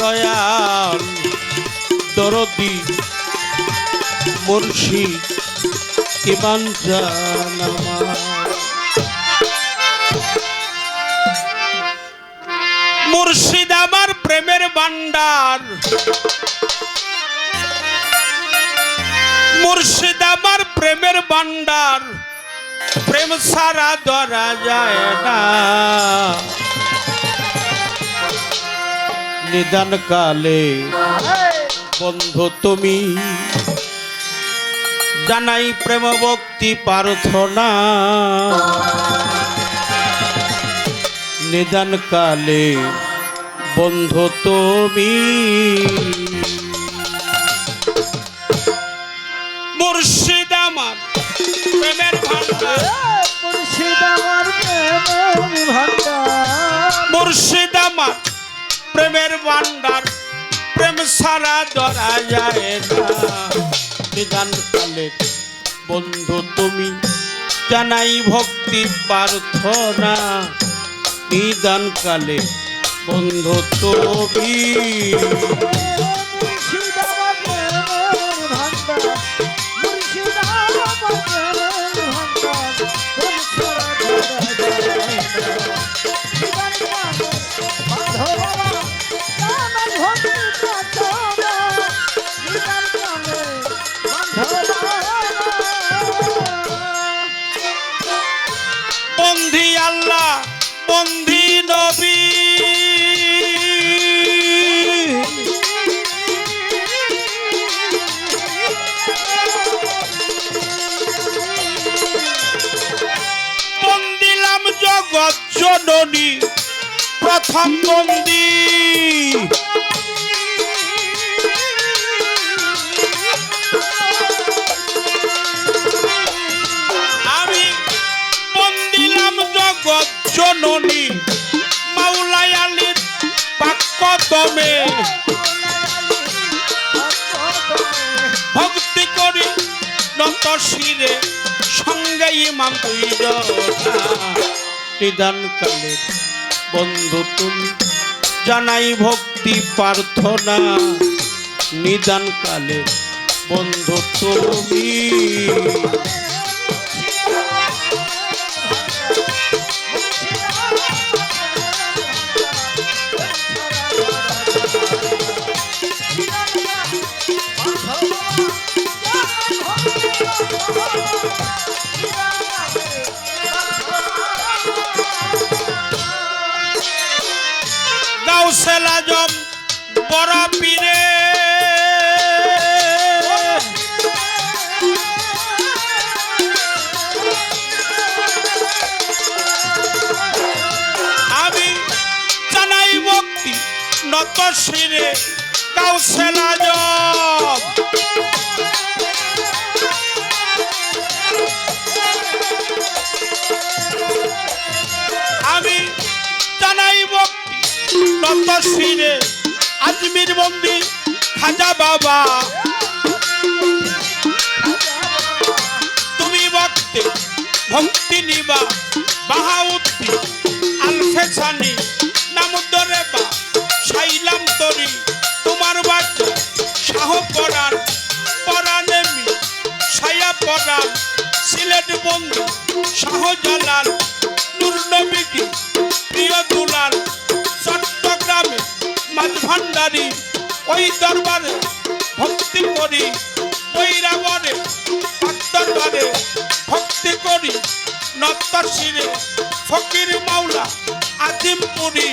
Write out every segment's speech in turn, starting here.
দয়াল দরদি মুর্শিদ ইমান মুর্শিদ আমার প্রেমের ভান্ডার মুর্শিদ আমার প্রেমের ভান্ডার প্রেম সারা ধরা যায় না। নিদান কালে বন্ধু তুমি জানাই প্রেম ভক্তি প্রার্থনা। নিদান কালে বন্ধু তুমি প্রেমের ভান্ডার মুর্শিদ আমার প্রেমের ভান্ডার প্রেম সারা ধরা যায় নিদান কালে বন্ধু তুমি, জানাই ভক্তি প্রার্থনা। নিদান কালে বন্ধু তুমি। বন্ধি আল্লাহ বন্ধি নবী। জগৎ জননী প্রথম বন্দী। বাক্যদমে ভক্তি করি নত শিরে সঙ্গে ইমাম তুই নিদান কালে বন্ধু তুমি জানাই ভক্তি প্রার্থনা নিদান কালে বন্ধু তুমি গাউসেল আজম বড় পীরে আমি জানাই ভক্তি নত শিরে আজম শিরে আজমির বন্দি, খাজা বাবা। তুমি ভক্তে ভক্তি নিবা, বাহাউদ্দি, আলফেসানি নামুদ্দরে বা সাইলাম তরি, তোমার বাচ্চা শাহ পরাণ, পরাণেমি, সায়া পরাণ, সিলেট বন্ধু শাহজালাল নূরনবীজি প্রিয় দুলাল। মাঝ ভান্ডারি, ওই দরবারে ভক্তি করি বৈরাবরে দরবারে ভক্তি করি। নত্তর শিরে ফকির মাওলা, আজিমপুরি,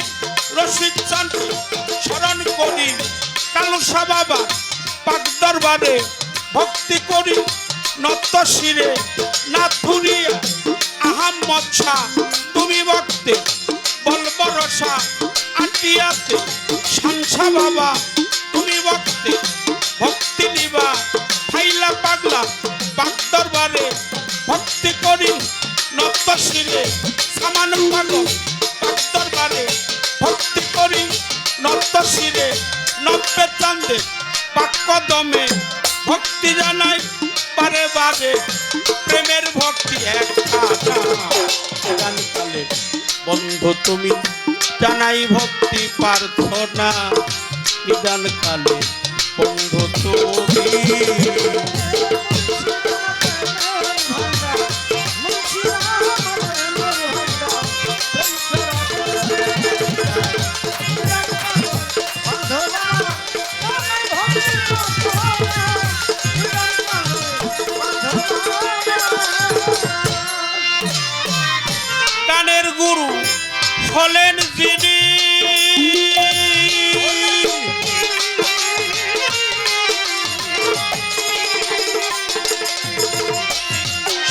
রশিদ চান্দি স্মরণ করি। কালুসা বাবা পাক দরবারে ভক্তি করি। নত্ত শিরে নাথুরিয়া, আহাম্মদ শাহ, তুমি ভক্তে, বলবরসা আটিয়াতে শাংসা বাবা, তুমি ভক্তে ভক্তি নিবা ফাইলা পাগলা পাক দরবারে ভক্তি করি নত্ত শিরে সামান পাগল পাক দরবারে ভক্তি করি নত্ত শিরে নব্বে চান্দে বাক্য দমে ভক্তি জানাই, বারে বারে, প্রেমের ভক্তি এক। খাতা বন্ধু তুমি জানাই ভক্তি পার্থনা নিদান কালে বন্ধু তুমি। হলেন যিনি।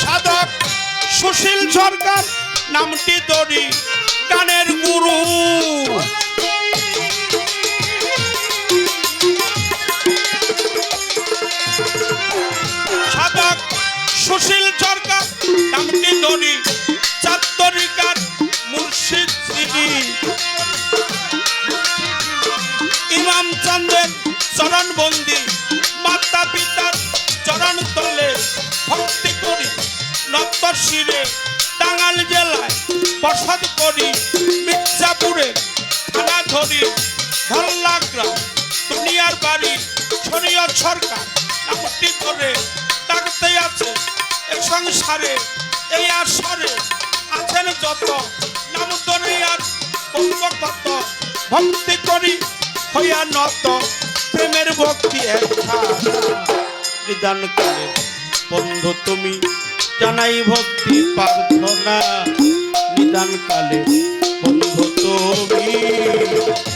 সাধক সুশীল সরকার নামটি দড়ি। শিরে টাঙ্গাল জেলায় বসত করি, মির্জাপুরে থানা ধরি, ধল্লা গ্রাম, দুনিয়ার বাড়ি, শরীয়ত সরকার নামটি ধরে ডাকতে আছে। এ সংসারে, এই আসরে আছেন যত নাম আর কত ভক্তি করি, হইয়া নত, প্রেমের ভক্তি একটা নিদান কালে বন্ধু তুমি জানাই ভক্তি প্রার্থনা। নিদান কালে বন্ধু তুমি।